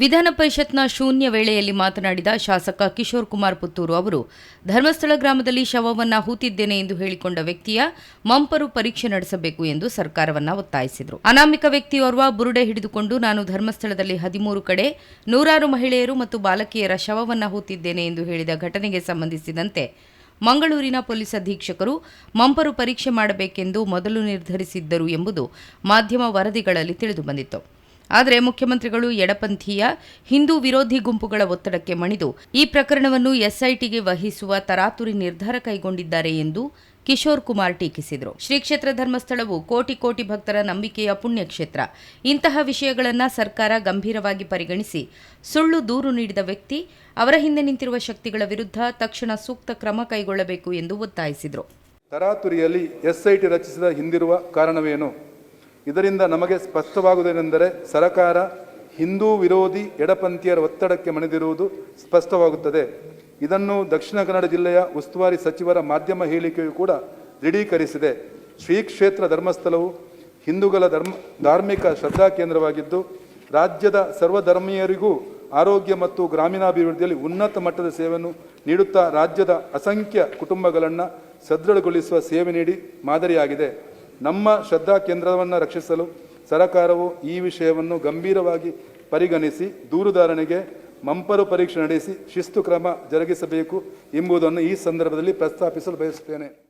ವಿಧಾನ ಪರಿಷತ್ನ ಶೂನ್ಯ ವೇಳೆಯಲ್ಲಿ ಮಾತನಾಡಿದ ಶಾಸಕ ಕಿಶೋರ್ ಕುಮಾರ್ ಪುತ್ತೂರು ಅವರು, ಧರ್ಮಸ್ಥಳ ಗ್ರಾಮದಲ್ಲಿ ಶವವನ್ನ ಹೂತಿದ್ದೇನೆ ಎಂದು ಹೇಳಿಕೊಂಡ ವ್ಯಕ್ತಿಯ ಮಂಪರು ಪರೀಕ್ಷೆ ನಡೆಸಬೇಕು ಎಂದು ಸರ್ಕಾರವನ್ನ ಒತ್ತಾಯಿಸಿದರು. ಅನಾಮಿಕ ವ್ಯಕ್ತಿಯೋರ್ವ ಬುರುಡೆ ಹಿಡಿದುಕೊಂಡು ನಾನು ಧರ್ಮಸ್ಥಳದಲ್ಲಿ ಹದಿಮೂರು ಕಡೆ ನೂರಾರು ಮಹಿಳೆಯರು ಮತ್ತು ಬಾಲಕಿಯರ ಶವವನ್ನ ಹೂತಿದ್ದೇನೆ ಎಂದು ಹೇಳಿದ ಘಟನೆಗೆ ಸಂಬಂಧಿಸಿದಂತೆ ಮಂಗಳೂರಿನ ಪೊಲೀಸ್ ಅಧೀಕ್ಷಕರು ಮಂಪರು ಪರೀಕ್ಷೆ ಮಾಡಬೇಕೆಂದು ಮೊದಲು ನಿರ್ಧರಿಸಿದ್ದರು ಎಂಬುದು ಮಾಧ್ಯಮ ವರದಿಗಳಲ್ಲಿ ತಿಳಿದುಬಂದಿತ್ತು. ಆದರೆ ಮುಖ್ಯಮಂತ್ರಿಗಳು ಎಡಪಂಥೀಯ, ಹಿಂದೂ ವಿರೋಧಿ ಗುಂಪುಗಳ ಒತ್ತಡಕ್ಕೆ ಮಣಿದು ಈ ಪ್ರಕರಣವನ್ನು ಎಸ್ಐಟಿಗೆ ವಹಿಸುವ ತರಾತುರಿ ನಿರ್ಧಾರ ಕೈಗೊಂಡಿದ್ದಾರೆ ಎಂದು ಕಿಶೋರ್ ಕುಮಾರ್ ಟೀಕಿಸಿದರು. ಶ್ರೀ ಕ್ಷೇತ್ರ ಧರ್ಮಸ್ಥಳವು ಕೋಟಿ ಕೋಟಿ ಭಕ್ತರ ನಂಬಿಕೆಯ ಪುಣ್ಯಕ್ಷೇತ್ರ. ಇಂತಹ ವಿಷಯಗಳನ್ನು ಸರ್ಕಾರ ಗಂಭೀರವಾಗಿ ಪರಿಗಣಿಸಿ ಸುಳ್ಳು ದೂರು ನೀಡಿದ ವ್ಯಕ್ತಿ ಅವರ ಹಿಂದೆ ನಿಂತಿರುವ ಶಕ್ತಿಗಳ ವಿರುದ್ಧ ತಕ್ಷಣ ಸೂಕ್ತ ಕ್ರಮ ಕೈಗೊಳ್ಳಬೇಕು ಎಂದು ಒತ್ತಾಯಿಸಿದರು. ತರಾತುರಿಯಲ್ಲಿ ಎಸ್ಐಟಿ ರಚಿಸಿದ ಹಿಂದಿರುವ ಕಾರಣವೇನು? ಇದರಿಂದ ನಮಗೆ ಸ್ಪಷ್ಟವಾಗುವುದೇನೆಂದರೆ ಸರಕಾರ ಹಿಂದೂ ವಿರೋಧಿ ಎಡಪಂಥೀಯರ ಒತ್ತಡಕ್ಕೆ ಮಣಿದಿರುವುದು ಸ್ಪಷ್ಟವಾಗುತ್ತದೆ. ಇದನ್ನು ದಕ್ಷಿಣ ಕನ್ನಡ ಜಿಲ್ಲೆಯ ಉಸ್ತುವಾರಿ ಸಚಿವರ ಮಾಧ್ಯಮ ಹೇಳಿಕೆಯು ಕೂಡ ದೃಢೀಕರಿಸಿದೆ. ಶ್ರೀ ಕ್ಷೇತ್ರ ಧರ್ಮಸ್ಥಳವು ಹಿಂದೂಗಳ ಧರ್ಮ, ಧಾರ್ಮಿಕ ಶ್ರದ್ಧಾ ಕೇಂದ್ರವಾಗಿದ್ದು, ರಾಜ್ಯದ ಸರ್ವಧರ್ಮೀಯರಿಗೂ ಆರೋಗ್ಯ ಮತ್ತು ಗ್ರಾಮೀಣಾಭಿವೃದ್ಧಿಯಲ್ಲಿ ಉನ್ನತ ಮಟ್ಟದ ಸೇವೆಯನ್ನು ನೀಡುತ್ತಾ ರಾಜ್ಯದ ಅಸಂಖ್ಯ ಕುಟುಂಬಗಳನ್ನು ಸದೃಢಗೊಳಿಸುವ ಸೇವೆ ನೀಡಿ ಮಾದರಿಯಾಗಿದೆ. ನಮ್ಮ ಶ್ರದ್ಧಾ ಕೇಂದ್ರವನ್ನು ರಕ್ಷಿಸಲು ಸರಕಾರವು ಈ ವಿಷಯವನ್ನು ಗಂಭೀರವಾಗಿ ಪರಿಗಣಿಸಿ ದೂರುದಾರನಿಗೆ ಮಂಪರು ಪರೀಕ್ಷೆ ನಡೆಸಿ ಶಿಸ್ತು ಕ್ರಮ ಜರುಗಿಸಬೇಕು ಎಂಬುದನ್ನು ಈ ಸಂದರ್ಭದಲ್ಲಿ ಪ್ರಸ್ತಾಪಿಸಲು ಬಯಸುತ್ತೇನೆ.